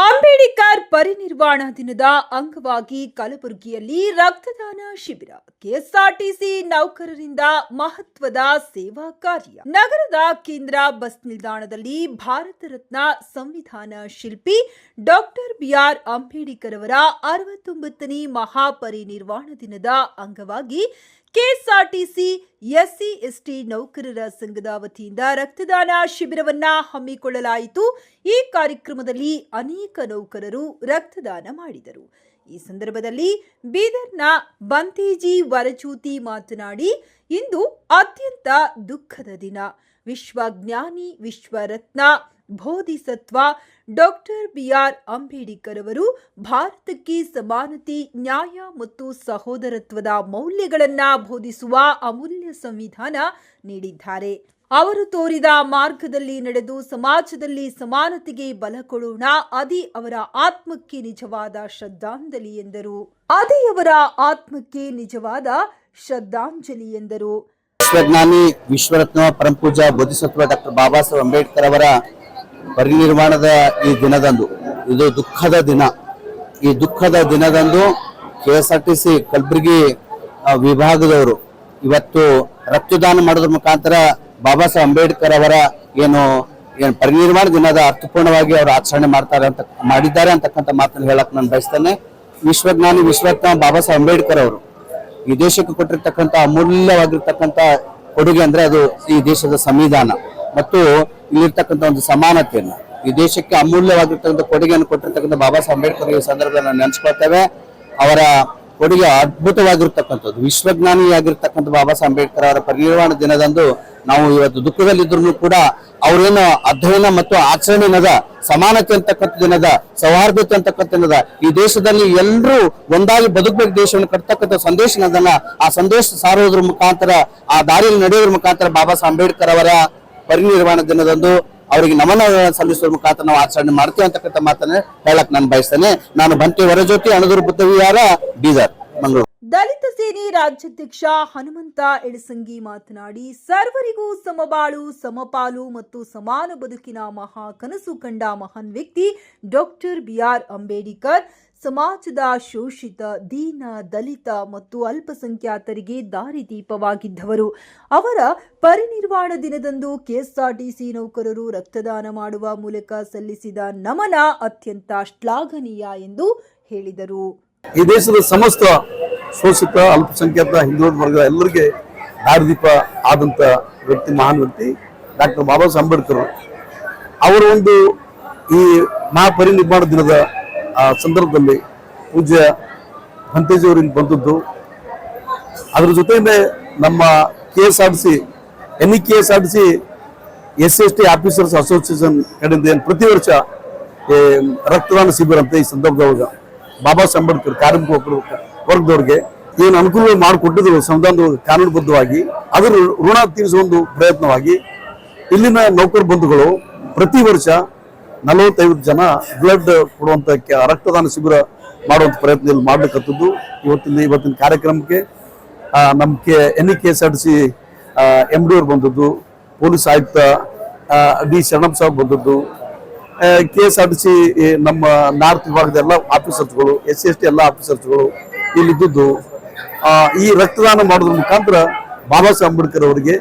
ಅಂಬೇಡ್ಕರ್ ಪರಿನಿರ್ವಾಣ ದಿನದ ಅಂಗವಾಗಿ ಕಲಬುರಗಿಯಲ್ಲಿ ರಕ್ತದಾನ ಶಿಬಿರ. ಕೆಎಸ್ಆರ್ಟಿಸಿ ನೌಕರರಿಂದ ಮಹತ್ವದ ಸೇವಾ ಕಾರ್ಯ. ನಗರದ ಕೇಂದ್ರ ಬಸ್ ನಿಲ್ದಾಣದಲ್ಲಿ ಭಾರತ ರತ್ನ ಸಂವಿಧಾನ ಶಿಲ್ಪಿ ಡಾಕ್ಟರ್ ಬಿಆರ್ ಅಂಬೇಡ್ಕರ್ ಅವರ ಅರವತ್ತೊಂಬತ್ತನೇ ಮಹಾಪರಿನಿರ್ವಾಣ ದಿನದ ಅಂಗವಾಗಿ ಕೆಎಸ್ಆರ್ಟಿಸಿ ಎಸ್ಸಿ ಎಸ್ಟಿ ನೌಕರರ ಸಂಘದ ವತಿಯಿಂದ ರಕ್ತದಾನ ಶಿಬಿರವನ್ನ ಹಮ್ಮಿಕೊಳ್ಳಲಾಯಿತು. ಈ ಕಾರ್ಯಕ್ರಮದಲ್ಲಿ ಅನೇಕ ನೌಕರರು ರಕ್ತದಾನ ಮಾಡಿದರು. ಈ ಸಂದರ್ಭದಲ್ಲಿ ಬೀದರ್ನ ಬಂತೀಜಿ ವರಚೂತಿ ಮಾತನಾಡಿ, ಇಂದು ಅತ್ಯಂತ ದುಃಖದ ದಿನ. ವಿಶ್ವಜ್ಞಾನಿ ವಿಶ್ವರತ್ನ ಬೋಧಿಸತ್ವ ಡಾಕ್ಟರ್ ಬಿಆರ್ ಅಂಬೇಡ್ಕರ್ ಅವರು ಭಾರತಕ್ಕೆ ಸಮಾನತೆ, ನ್ಯಾಯ ಮತ್ತು ಸಹೋದರತ್ವದ ಮೌಲ್ಯಗಳನ್ನು ಬೋಧಿಸುವ ಅಮೂಲ್ಯ ಸಂವಿಧಾನ ನೀಡಿದ್ದಾರೆ. ಅವರು ತೋರಿದ ಮಾರ್ಗದಲ್ಲಿ ನಡೆದು ಸಮಾಜದಲ್ಲಿ ಸಮಾನತೆಗೆ ಬಲ ಕೊಡೋಣ, ಅದೇ ಅವರ ಆತ್ಮಕ್ಕೆ ನಿಜವಾದ ಶ್ರದ್ಧಾಂಜಲಿ ಎಂದರು. ಅದೇ ಅವರ ಆತ್ಮಕ್ಕೆ ನಿಜವಾದ ಶ್ರದ್ಧಾಂಜಲಿ ಎಂದರು. ವಿಶ್ವರತ್ನ ಪರಂಪೂಜಾ ಬೋಧಿಸತ್ವ ಡಾಕ್ಟರ್ ಬಾಬಾ ಸಾಹೇಬ್ ಅಂಬೇಡ್ಕರ್ ಅವರ ಪರಿನಿರ್ವಾಣದ ಈ ದಿನದಂದು, ಇದು ದುಃಖದ ದಿನ. ಈ ದುಃಖದ ದಿನದಂದು K S R T C Kalaburagi ವಿಭಾಗದವರು ಇವತ್ತು ರಕ್ತದಾನ ಮಾಡೋದ್ರ ಮುಖಾಂತರ ಬಾಬಾ ಸಾಹೇಬ್ ಅಂಬೇಡ್ಕರ್ ಅವರ ಏನು ಏನು ಪರಿನಿರ್ಮಾಣ ದಿನದ ಅರ್ಥಪೂರ್ಣವಾಗಿ ಅವರು ಆಚರಣೆ ಮಾಡ್ತಾರೆ ಅಂತ, ಮಾಡಿದ್ದಾರೆ ಅಂತಕ್ಕಂಥ ಮಾತನ್ನು ಹೇಳಕ್ ನಾನು ಬಯಸ್ತೇನೆ. ವಿಶ್ವಜ್ಞಾನಿ ವಿಶ್ವರತ್ನ ಬಾಬಾ ಸಾಹೇಬ್ ಅಂಬೇಡ್ಕರ್ ಅವರು ಈ ದೇಶಕ್ಕೆ ಕೊಟ್ಟಿರ್ತಕ್ಕಂಥ ಅಮೂಲ್ಯವಾಗಿರ್ತಕ್ಕಂಥ ಕೊಡುಗೆ ಅಂದ್ರೆ ಅದು ಈ ದೇಶದ ಸಂವಿಧಾನ. ಮತ್ತು ಇಲ್ಲಿರ್ತಕ್ಕಂಥ ಒಂದು ಸಮಾನತೆಯನ್ನ, ಈ ದೇಶಕ್ಕೆ ಅಮೂಲ್ಯವಾಗಿರ್ತಕ್ಕಂಥ ಕೊಡುಗೆಯನ್ನು ಕೊಟ್ಟಿರ್ತಕ್ಕಂಥ ಬಾಬಾ ಸಾಹೇಬ್ ಅಂಬೇಡ್ಕರ್ ಈ ಸಂದರ್ಭದಲ್ಲಿ ನೆನೆಸ್ಕೊಳ್ತೇವೆ. ಅವರ ಕೊಡುಗೆ ಅದ್ಭುತವಾಗಿರ್ತಕ್ಕಂಥದ್ದು, ವಿಶ್ವಜ್ಞಾನಿಯಾಗಿರ್ತಕ್ಕಂಥ ಬಾಬಾ ಸಾಹೇಬ್ ಅಂಬೇಡ್ಕರ್ ಅವರ ಪರಿನಿರ್ವಾಣ ದಿನದಂದು ನಾವು ಇವತ್ತು ದುಃಖದಲ್ಲಿದ್ರು ಕೂಡ ಅವರೇನು ಅಧ್ಯಯನ ಮತ್ತು ಆಚರಣೆನದ ಸಮಾನತೆ ಅಂತಕ್ಕಂಥ ದಿನದ, ಸೌಹಾರ್ದತೆ ಅಂತಕ್ಕಂಥ ದಿನದ, ಈ ದೇಶದಲ್ಲಿ ಎಲ್ಲರೂ ಒಂದಾಗಿ ಬದುಕಬೇಕು, ದೇಶವನ್ನು ಕಟ್ತಕ್ಕಂಥ ಸಂದೇಶನದನ್ನ, ಆ ಸಂದೇಶ ಸಾರೋದ್ರ ಮುಖಾಂತರ, ಆ ದಾರಿಯಲ್ಲಿ ನಡೆಯೋದ್ರ ಮುಖಾಂತರ ಬಾಬಾ ಸಾಹೇಬ್ ಅಂಬೇಡ್ಕರ್ ಅವರ ಪರಿನಿರ್ವಾಣ ದಿನದಂದು ಅವರಿಗೆ ನಮನ ಸಲ್ಲಿಸುವ ಮುಖಾಂತರ ನಾವು ಆಚರಣೆ ಮಾಡ್ತೇವೆ ಅಂತಕ್ಕಂಥ ಮಾತನ್ನ ಹೇಳಕ್ ನಾನು ಬಯಸ್ತೇನೆ. ನಾನು ಬಂತೆ ಹೊರಜ್ಯೋತಿ ಅಣದೂರು ಬುದ್ಧವಿಹಾರ ಬೀದರ್, ಮಂಗಳೂರು. ದಲಿತ ಸೇನೆ ರಾಜ್ಯಾಧ್ಯಕ್ಷ ಹನುಮಂತ ಎಳಸಂಗಿ ಮಾತನಾಡಿ, ಸರ್ವರಿಗೂ ಸಮಬಾಳು, ಸಮಪಾಲು ಮತ್ತು ಸಮಾನ ಬದುಕಿನ ಮಹಾ ಕನಸು ಕಂಡ ಮಹಾನ್ ವ್ಯಕ್ತಿ ಡಾಕ್ಟರ್ ಬಿಆರ್ ಅಂಬೇಡ್ಕರ್. ಸಮಾಜದ ಶೋಷಿತ, ದೀನ, ದಲಿತ ಮತ್ತು ಅಲ್ಪಸಂಖ್ಯಾತರಿಗೆ ದಾರಿದೀಪವಾಗಿದ್ದವರು ಅವರ ಪರಿನಿರ್ವಾಣ ದಿನದಂದು ಕೆಎಸ್ಆರ್ಟಿಸಿ ನೌಕರರು ರಕ್ತದಾನ ಮಾಡುವ ಮೂಲಕ ಸಲ್ಲಿಸಿದ ನಮನ ಅತ್ಯಂತ ಶ್ಲಾಘನೀಯ ಎಂದು ಹೇಳಿದರು. ಈ ದೇಶದ ಸಮಸ್ತ ಶೋಷಿತ, ಅಲ್ಪಸಂಖ್ಯಾತ ಹಿಂದುಳಿದ ವರ್ಗ ಎಲ್ಲರಿಗೆ ದಾರಿದೀಪ ಆದಂತ ವ್ಯಕ್ತಿ, ಮಹಾನ್ ವ್ಯಕ್ತಿ ಡಾಕ್ಟರ್ ಬಾಬಾ ಸಾಹೇಬ್ ಅಂಬೇಡ್ಕರ್ ಅವರ. ಒಂದು ಈ ಮಹಾಪರಿನಿರ್ಮಾಣ ದಿನದ ಆ, ಸಂದರ್ಭದಲ್ಲಿ ಪೂಜ್ಯ ಹಂತೇಜಿಯವರಿಂದ ಬಂದದ್ದು. ಅದರ ಜೊತೆಯಿಂದ ನಮ್ಮ K S R C N E K S R C S S T officers association ಕಡೆಯಿಂದ ಏನು ಪ್ರತಿ ವರ್ಷ ರಕ್ತದಾನ ಶಿಬಿರ ಅಂತ ಈ ಸಂದರ್ಭದೊಳಗ ಬಾಬಾ ಸಾಹೇಬ್ ಅಂಬೇಡ್ಕರ್ ಕಾರ್ಮಿಕ ವರ್ಗ- ವರ್ಗದವ್ರಿಗೆ ಏನು ಅನುಕೂಲ ಮಾಡಿಕೊಟ್ಟಿದ್ರು ಸಂವಿಧಾನದ ಕಾನೂನುಬದ್ಧವಾಗಿ ಅದರ ಋಣ ತೀರಿಸುವ ಒಂದು ಪ್ರಯತ್ನವಾಗಿ ಇಲ್ಲಿನ ನೌಕರ ಬಂಧುಗಳು ಪ್ರತಿ ವರ್ಷ ನಲವತ್ತೈವತ್ತು ಜನ ಬ್ಲಡ್ ಕೊಡುವಂತ ರಕ್ತದಾನ ಶಿಬಿರ ಮಾಡುವಂತ ಪ್ರಯತ್ನ ಇಲ್ಲಿ ಮಾಡಬೇಕಂತದ್ದು ಇವತ್ತಿನ ಇವತ್ತಿನ ಕಾರ್ಯಕ್ರಮಕ್ಕೆ ನಮ್ಮ K N K S R T C M D ಅವ್ರು ಬಂದದ್ದು, ಪೊಲೀಸ್ ಆಯುಕ್ತ ಡಿ ಶರಣಪ್ಪ ಸಾಹೇಬ್ ಬಂದದ್ದು K S R T C ನಮ್ಮ ನಾರ್ತ್ ವಿಭಾಗದ ಎಲ್ಲ ಆಫೀಸರ್ಸ್ಗಳು ಎಸ್ ಸಿ ಎಸ್ ಟಿ ಎಲ್ಲ ಆಫೀಸರ್ಸ್ಗಳು ಇಲ್ಲಿದ್ದು ಈ ರಕ್ತದಾನ ಮಾಡೋದ್ರ ಮುಖಾಂತರ ಬಾಬಾ ಸಾಹೇಬ್ ಅಂಬೇಡ್ಕರ್ ಅವರಿಗೆ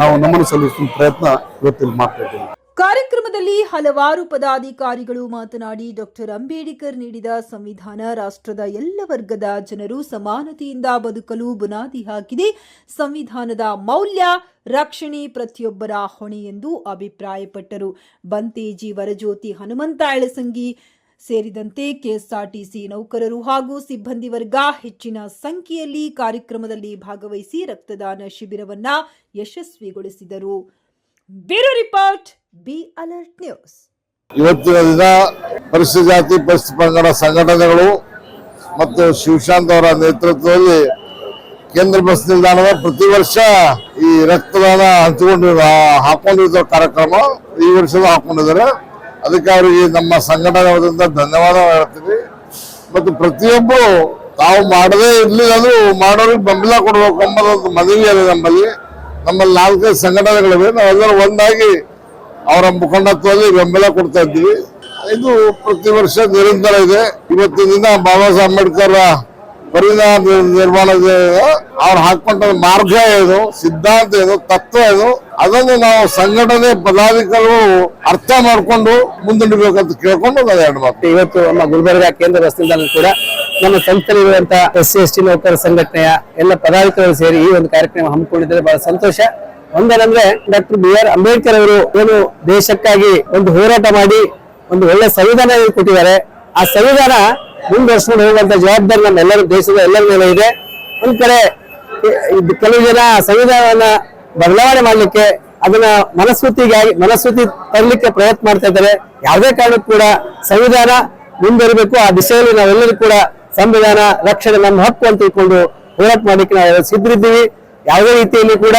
ನಾವು ನಮನ ಸಲ್ಲಿಸುವ ಪ್ರಯತ್ನ ಇವತ್ತಿಲ್ಲಿ ಮಾಡ್ತಾ ಇದ್ದೇವೆ. ಕಾರ್ಯಕ್ರಮದಲ್ಲಿ ಹಲವಾರು ಪದಾಧಿಕಾರಿಗಳು ಮಾತನಾಡಿ ಡಾಕ್ಟರ್ ಅಂಬೇಡ್ಕರ್ ನೀಡಿದ ಸಂವಿಧಾನ ರಾಷ್ಟ್ರದ ಎಲ್ಲ ವರ್ಗದ ಜನರು ಸಮಾನತೆಯಿಂದ ಬದುಕಲು ಬುನಾದಿ ಹಾಕಿದೆ. ಸಂವಿಧಾನದ ಮೌಲ್ಯ ರಕ್ಷಣೆ ಪ್ರತಿಯೊಬ್ಬರ ಹೊಣೆ ಎಂದು ಅಭಿಪ್ರಾಯಪಟ್ಟರು. ಬಂತೇಜಿ, ವರಜ್ಯೋತಿ, ಹನುಮಂತ, ಎಳಸಂಗಿ ಸೇರಿದಂತೆ ಕೆಎಸ್ಆರ್ಟಿಸಿ ನೌಕರರು ಹಾಗೂ ಸಿಬ್ಬಂದಿ ವರ್ಗ ಹೆಚ್ಚಿನ ಸಂಖ್ಯೆಯಲ್ಲಿ ಕಾರ್ಯಕ್ರಮದಲ್ಲಿ ಭಾಗವಹಿಸಿ ರಕ್ತದಾನ ಶಿಬಿರವನ್ನು ಯಶಸ್ವಿಗೊಳಿಸಿದರು. Bureau report, be alert news. ಇವತ್ತಿನ ದಿನ ಪರಿಶಿಷ್ಟ ಜಾತಿ ಪರಿಶಿಷ್ಟ ಪಂಗಡ ಸಂಘಟನೆಗಳು ಮತ್ತು ಶಿವಶಾಂತ್ ಅವರ ನೇತೃತ್ವದಲ್ಲಿ ಕೇಂದ್ರ ಬಸ್ ನಿಲ್ದಾಣದ ಪ್ರತಿ ವರ್ಷ ಈ ರಕ್ತದಾನ ಹಂಚಿಕೊಂಡು ಹಾಕೊಂಡಿರುವ ಕಾರ್ಯಕ್ರಮ ಈ ವರ್ಷದ ಹಾಕೊಂಡಿದ್ದಾರೆ. ಅದಕ್ಕೆ ಅವರಿಗೆ ನಮ್ಮ ಸಂಘಟನೆ ಧನ್ಯವಾದ ಹೇಳ್ತೀವಿ ಮತ್ತು ಪ್ರತಿಯೊಬ್ಬರು ತಾವು ಮಾಡದೇ ಇರಲಿಲ್ಲ ಅದು ಮಾಡೋರಿಗೆ ಬೆಂಬಲ ಕೊಡಬೇಕು ಅಂಬದೊಂದು ಮನವಿ ಇದೆ ನಮ್ಮಲ್ಲಿ. ನಮ್ಮಲ್ಲಿ ನಾಲ್ಕೈದು ಸಂಘಟನೆಗಳಿವೆ. ನಾವೆಲ್ಲರೂ ಒಂದಾಗಿ ಅವರ ಮುಖಂಡತ್ವದಲ್ಲಿ ಬೆಂಬಲ ಕೊಡ್ತಾ ಇದ್ದೀವಿ. ಇದು ಪ್ರತಿ ವರ್ಷ ನಿರಂತರ ಇದೆ. ಇವತ್ತಿನ ದಿನ ಬಾಬಾ ಸಾಹೇಬ್ ಅಂಬೇಡ್ಕರ್ ಪರಿಣಾಮ ನಿರ್ಮಾಣ ಅವ್ರು ಹಾಕೊಂಡ ಮಾರ್ಗ ಏನು, ಸಿದ್ಧಾಂತ ಏನು, ತತ್ವ ಏನು, ಅದನ್ನು ನಾವು ಸಂಘಟನೆ ಪದಾಧಿಕಾರಿಗಳು ಅರ್ಥ ಮಾಡಿಕೊಂಡು ಮುಂದೂಡಬೇಕಂತ ಕೇಳ್ಕೊಂಡು ನಾನು ಎರಡು ಇವತ್ತು ನಮ್ಮ ಗುಲ್ಬರ್ಗ ಕೇಂದ್ರ ರಸ್ತೆ ಕೂಡ ನಮ್ಮ ಸಂಸ್ಥೆಯಲ್ಲಿರುವಂತಹ ಎಸ್ ಸಿ ಎಸ್ ಟಿ ನೌಕರ ಸಂಘಟನೆಯ ಎಲ್ಲ ಪದಾಧಿಕಾರಿಗಳು ಸೇರಿ ಈ ಒಂದು ಕಾರ್ಯಕ್ರಮ ಹಮ್ಮಿಕೊಂಡಿದ್ದಾರೆ. ಬಹಳ ಸಂತೋಷ. ಒಂದೇನಂದ್ರೆ ಡಾಕ್ಟರ್ ಬಿ ಆರ್ ಅಂಬೇಡ್ಕರ್ ಅವರು ಏನು ದೇಶಕ್ಕಾಗಿ ಒಂದು ಹೋರಾಟ ಮಾಡಿ ಒಂದು ಒಳ್ಳೆ ಸಂವಿಧಾನ ಕೊಟ್ಟಿದ್ದಾರೆ. ಆ ಸಂವಿಧಾನ ಮುಂದುವರ್ಸ್ಕೊಂಡು ಹೋಗುವಂತ ಜವಾಬ್ದಾರಿ ನಮ್ಮ ಎಲ್ಲರ ದೇಶದ ಎಲ್ಲರ ಮೇಲೆ ಇದೆ. ಒಂದ್ ಕಡೆ ಕೆಲವು ಜನ ಸಂವಿಧಾನವನ್ನ ಬದಲಾವಣೆ ಮಾಡಲಿಕ್ಕೆ ಅದನ್ನ ಮನಸ್ಸೂತಿಗಾಗಿ ಮನಸ್ಸೂತಿ ತರಲಿಕ್ಕೆ ಪ್ರಯತ್ನ ಮಾಡ್ತಾ ಇದ್ದಾರೆ. ಯಾವುದೇ ಕಾರಣಕ್ಕೂ ಕೂಡ ಸಂವಿಧಾನ ಮುಂದುವರಿಬೇಕು ಆ ದಿಶೆಯಲ್ಲಿ ನಾವೆಲ್ಲರೂ ಕೂಡ ಸಂವಿಧಾನ ರಕ್ಷಣೆ ನಮ್ಮ ಹಕ್ಕು ಅಂತ ತಿಳ್ಕೊಂಡು ಹೋರಾಟ ಮಾಡಲಿಕ್ಕೆ ನಾವು ಸಿದ್ಧರಿದ್ದೀವಿ. ಯಾವುದೇ ರೀತಿಯಲ್ಲಿ ಕೂಡ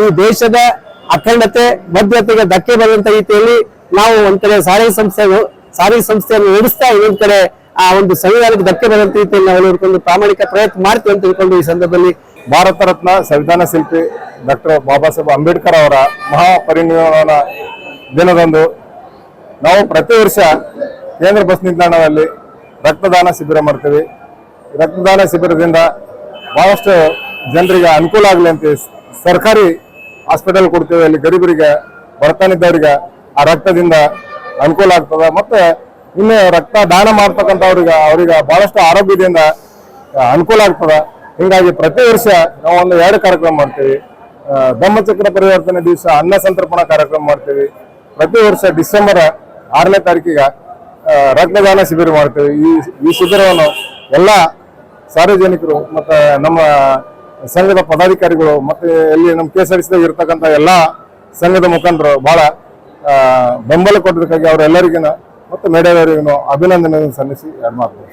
ಈ ದೇಶದ ಅಖಂಡತೆ, ಭದ್ರತೆಗೆ ಧಕ್ಕೆ ಬರುವಂತ ರೀತಿಯಲ್ಲಿ ನಾವು ಒಂದ್ ಕಡೆ ಸಾರಿಗೆ ಸಂಸ್ಥೆ ಸಾರಿಗೆ ಸಂಸ್ಥೆಯನ್ನು ನಡೆಸ್ತಾ ಇನ್ನೊಂದ್ ಕಡೆ ಆ ಒಂದು ಸಂವಿಧಾನಕ್ಕೆ ಧಕ್ಕೆ ಬರುವಂತ ರೀತಿಯಲ್ಲಿ ನಾವು ನೋಡ್ಕೊಂಡು ಪ್ರಾಮಾಣಿಕ ಪ್ರಯತ್ನ ಮಾಡ್ತೀವಿ ಅಂತ ತಿಳ್ಕೊಂಡು ಈ ಸಂದರ್ಭದಲ್ಲಿ ಭಾರತ ರತ್ನ ಸಂವಿಧಾನ ಶಿಲ್ಪಿ ಡಾಕ್ಟರ್ ಬಾಬಾ ಸಾಹೇಬ್ ಅಂಬೇಡ್ಕರ್ ಅವರ ಮಹಾಪರಿನಿರ್ವಾಣ ದಿನದಂದು ನಾವು ಪ್ರತಿ ವರ್ಷ ಕೇಂದ್ರ ಬಸ್ ನಿಲ್ದಾಣದಲ್ಲಿ ರಕ್ತದಾನ ಶಿಬಿರ ಮಾಡ್ತೀವಿ. ರಕ್ತದಾನ ಶಿಬಿರದಿಂದ ಬಹಳಷ್ಟು ಜನರಿಗೆ ಅನುಕೂಲ ಆಗಲಿ ಅಂತ ಸರ್ಕಾರಿ ಹಾಸ್ಪಿಟಲ್ ಕೊಡ್ತೇವೆ. ಅಲ್ಲಿ ಗರೀಬರಿಗೆ ಬರ್ತಾನಿದ್ದವರಿಗೆ ಆ ರಕ್ತದಿಂದ ಅನುಕೂಲ ಆಗ್ತದೆ. ಮತ್ತೆ ಇನ್ನು ರಕ್ತ ದಾನ ಮಾಡ್ತಕ್ಕಂಥವ್ರಿಗೆ, ಅವ್ರಿಗೆ ಬಹಳಷ್ಟು ಆರೋಗ್ಯದಿಂದ ಅನುಕೂಲ ಆಗ್ತದೆ. ಹೀಗಾಗಿ ಪ್ರತಿ ವರ್ಷ ನಾವು ಒಂದು ಎರಡು ಕಾರ್ಯಕ್ರಮ ಮಾಡ್ತೀವಿ. ಬ್ರಹ್ಮಚಕ್ರ ಪರಿವರ್ತನೆ ದಿವಸ ಅನ್ನ ಸಂತರ್ಪಣಾ ಕಾರ್ಯಕ್ರಮ ಮಾಡ್ತೀವಿ. ಪ್ರತಿ ವರ್ಷ ಡಿಸೆಂಬರ್ ಆರನೇ ತಾರೀಕಿಗೆ ರಕ್ತದಾನ ಶಿಬಿರ ಮಾಡ್ತೀವಿ. ಈ ಈ ಶಿಬಿರವನ್ನು ಎಲ್ಲ ಸಾರ್ವಜನಿಕರು ಮತ್ತೆ ನಮ್ಮ ಸಂಘದ ಪದಾಧಿಕಾರಿಗಳು ಮತ್ತೆ ಇಲ್ಲಿ ನಮ್ಮ ಕೆ ಎಸ್ ಆರ್ ಸಿದಾಗ ಇರ್ತಕ್ಕಂಥ ಎಲ್ಲ ಸಂಘದ ಮುಖಂಡರು ಆ, ಬೆಂಬಲ ಕೊಟ್ಟಿದ್ದಕ್ಕಾಗಿ ಅವರೆಲ್ಲರಿಗೂ ಮತ್ತು ಮೇಡವರಿಗೂ ಅಭಿನಂದನೆ ಸಲ್ಲಿಸಿ ಎರಡು ಮಾತು